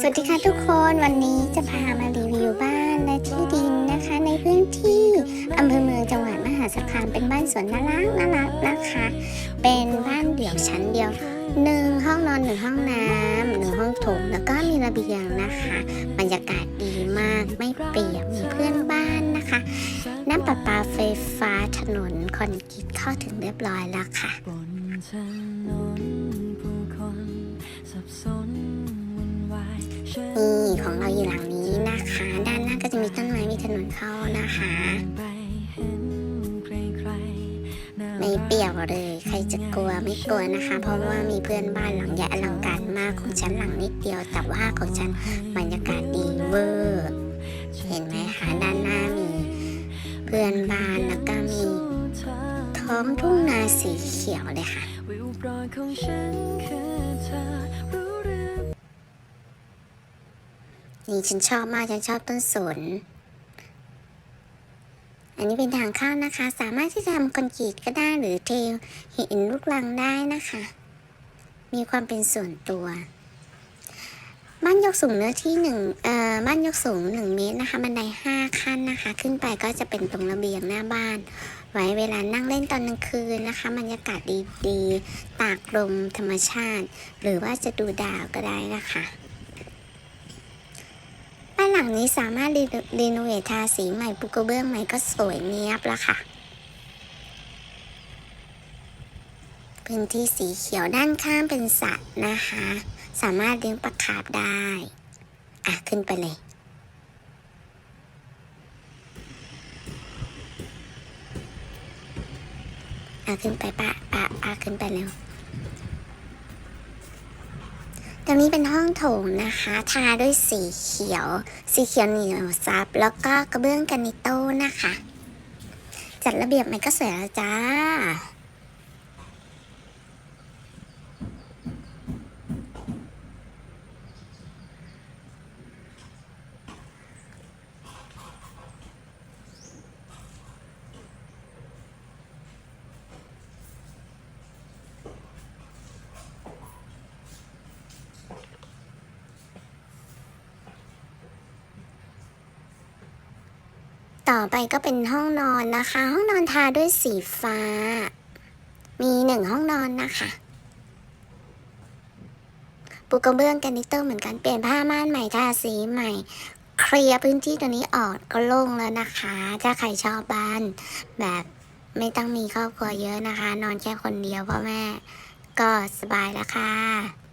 สวัสดีค่ะทุกคนวันนี้จะพามารีวิวบ้านและที่ดินนะคะ ในพื้นที่อำเภอเมืองจังหวัดมหาสารคามเป็นบ้านสวนน่ารักน่ารักนะคะ เป็นบ้านเดี่ยวชั้นเดียวหนึ่งห้องนอนหนึ่งห้องน้ำหนึ่งห้องโถงแล้วก็มีระเบียงนะคะ บรรยากาศดีมากไม่เปียกมีเพื่อนบ้านนะคะ น้ำประปาไฟฟ้าถนนคอนกรีตเข้าถึงเรียบร้อยแล้วค่ะ นี่ของเราอยู่หลังนี้นะคะ ด้านหน้าก็จะมีต้นไม้มีถนนเข้านะคะ ไม่เปรี้ยวเลย ใครจะกลัวไม่กลัวนะคะ เพราะว่ามีเพื่อนบ้านหลังใหญ่อลังการมากของฉันหลังนิดเดียว แต่ว่าของฉันบรรยากาศดีเวอร์เห็นไหมคะด้านหน้ามี เพื่อนบ้านแล้วก็มีท้องทุ่งนาสีเขียวเลยค่ะ วิวโปรดของฉั นี่ฉันชอบมากฉันชอบต้นสน อันนี้เป็นทางเข้านะคะ สามารถที่จะทำคอนกรีตก็ได้หรือเทหินลูกลังได้นะคะ มีความเป็นส่วนตัว บ้านยกสูงเนื้อที่หนึ่งเอ่อบ้านยกสูงหนึ่งเมตรนะคะบันไดห้าขั้นนะคะ ขึ้นไปก็จะเป็นตรงระเบียงหน้าบ้าน ไว้เวลานั่งเล่นตอนกลางคืนนะคะบรรยากาศดีๆ ตากลมธรรมชาติ หรือว่าจะดูดาวก็ได้นะคะ หลังนี้สามารถรีโนรีโนเวททาสีใหม่ปูกระเบื้องใหม่ก็สวยเนียบแล้วค่ะ พื้นที่สีเขียวด้านข้างเป็นสระนะคะ สามารถเลี้ยงปลาคาร์ฟได้ อะ ขึ้นไปเลยอะขึ้นไปปะปะปะขึ้นไปเร็ว ตรงนี้เป็นห้องโถงนะคะ ทาด้วยสีเขียว สีเขียวเหนียวซับ แล้วก็กระเบื้องกันิโต้นะคะ จัดระเบียบมันก็สวยแล้วจ้า ต่อไปก็เป็นห้องนอนนะคะ ห้องนอนทาด้วยสีฟ้า มีหนึ่งห้องนอนนะคะปูกระเบื้องแกรนิเตอร์เหมือนกันเปลี่ยนผ้าม่านใหม่ทาสีใหม่ เคลียร์พื้นที่ตัวนี้ออกก็โล่งแล้วนะคะ ถ้าใครชอบบ้านแบบไม่ต้องมีครอบครัวเยอะนะคะ นอนแค่คนเดียวพ่อแม่ ก็สบายแล้วค่ะ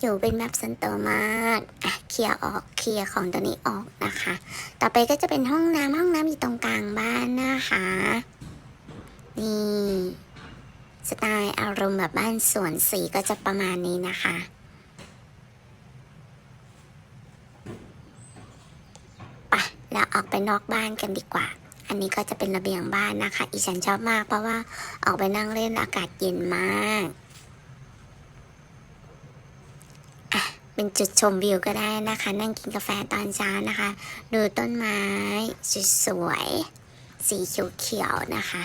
อยู่เป็นแบบสันโตมากอะเคลียร์ออกเคลียร์ของตัวนี้ออกนะคะ ต่อไปก็จะเป็นห้องน้ำห้องน้ำอยู่ตรงกลางบ้านนะคะ นี่สไตล์อารมณ์แบบบ้านสวนสีก็จะประมาณนี้นะคะปแล้วออกไปนอกบ้านกันดีกว่า อันนี้ก็จะเป็นระเบียงบ้านนะคะ อีฉันชอบมากเพราะว่าออกไปนั่งเล่นอากาศเย็นมาก เป็นจุดชมวิวก็ได้นะคะ นั่งกินกาแฟตอนเช้านะคะ ดูต้นไม้สวยๆสีเขียวๆนะคะ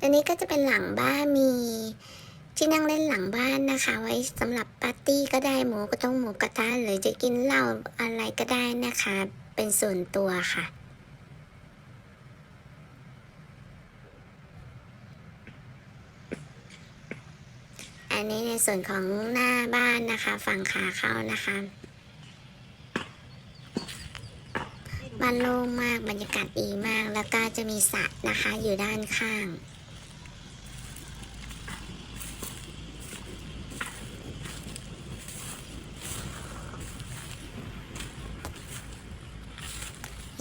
อันนี้ก็จะเป็นหลังบ้านมี ที่นั่งเล่นหลังบ้านนะคะ ไว้สำหรับปาร์ตี้ก็ได้หมูก็ต้องหมูกระทะหรือจะกินเหล้าอะไรก็ได้นะคะ เป็นส่วนตัวค่ะอันนี้ในส่วนของหน้าบ้านนะคะ ฝั่งขาเข้านะคะ บ้านโล่งมากบรรยากาศดีมากแล้วก็จะมีสระนะคะอยู่ด้านข้าง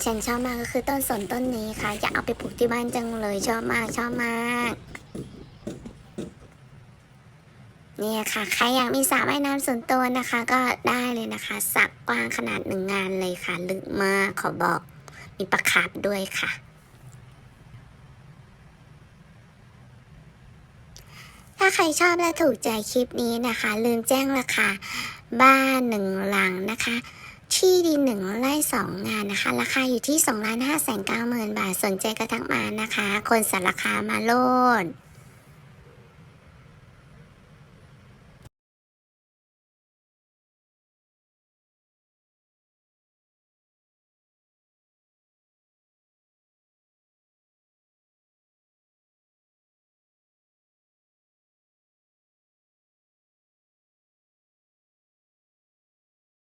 ฉันชอบมากก็คือต้นสนต้นนี้ค่ะอยากเอาไปปลูกที่บ้านจังเลยชอบมากชอบมากเนี่ยค่ะใครอยากมีสระว่ายน้ำส่วนตัวนะคะ ก็ได้เลยนะคะสระกว้างขนาดหนึ่งงานเลยค่ะ ลึกมากขอบอกมีปลาคาร์ฟด้วยค่ะถ้าใครชอบและถูกใจคลิปนี้นะคะ ลืมแจ้งราคาบ้านหนึ่งหลังนะคะ ที่ดินหนึ่งไร่สองงานนะคะ ราคาอยู่ที่2ล้าน5แสน9หมื่นบาทสนใจก็ทักมานะคะ คนสารคามมาโลด